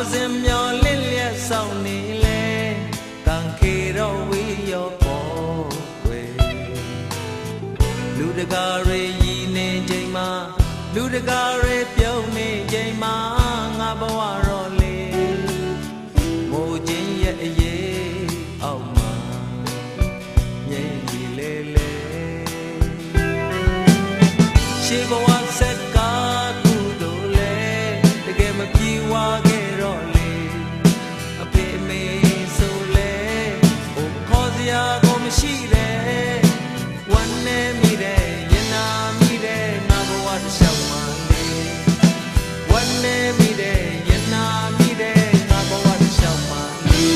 လာမှုရဲ့ထောက်ပစင်မျောလင့်လျက်ဆောင်နေလေတန်ခေတော့ဝေးရောပေါ်ွယ်လူတကာရေရည်နေချိန်မှာလူတကာရေပြုံး ရာကိုမရှိတဲ့ဝမ်းနေမိတဲ့ရင်နာမိတဲ့ငါဘဝတစ်လျှောက်မှလေဝမ်းနေမိတဲ့ရင်နာမိတဲ့ငါဘဝတစ်လျှောက်မှလေ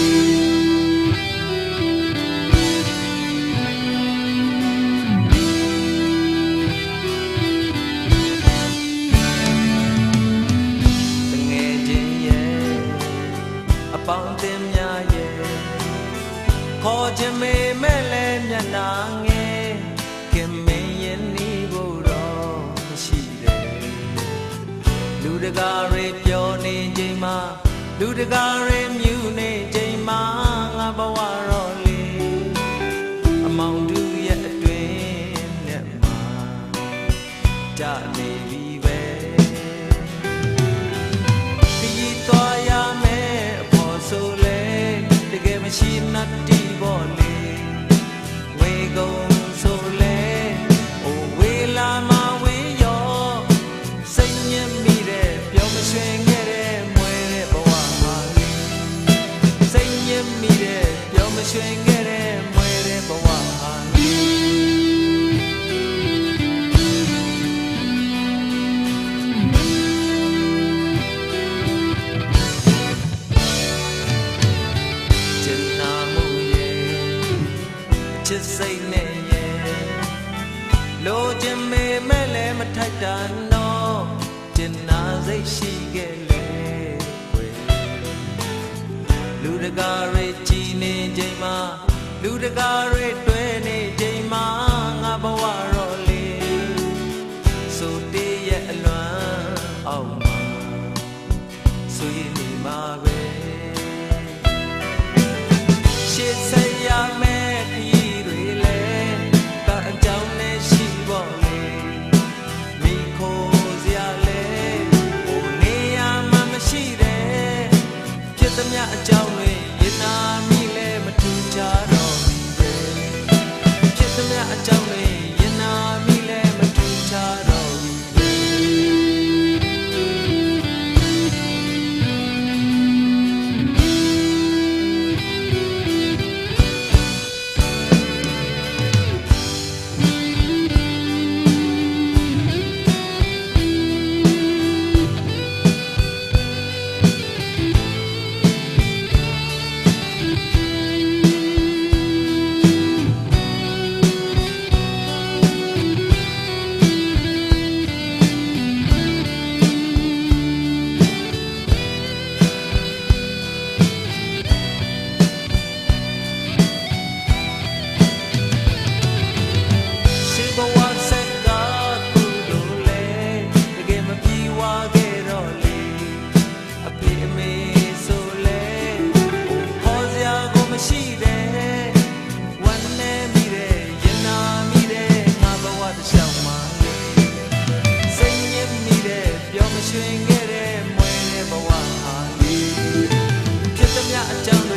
တငယ်ချင်းရဲ့အပေါင်းအသင်းများရဲ့ ခေါ်ချင်မေမဲ့လဲမျက်နာငယ်ခင်မင်းရဲ့နေဖို့တော့မရှိတယ်လူတကာတွေပြောနေချိန်မှာလူတကာတွေမြူနေ ပြောမရွှင်ခဲ့တဲ့မွေတဲ့ဘဝဟာလေကျင်နာမှုရဲ့အချစ်စိတ်နဲ့ရဲ့လိုချင်မေမဲ့လည်းမထိုက်တာတော့ကျင်နာစိတ်ရှိခဲ့လေဝေလူတကာတွေကြည်နေချိန်မှာ လူတကာတွေတွေ့နေချိန်မှာငါဘဝတော့လေဆိုတည်းရဲ့အလွမ်းအောက်မှာဆိုရင် ဘဝဟာဒီဖြစ်သမျှအကြောင်း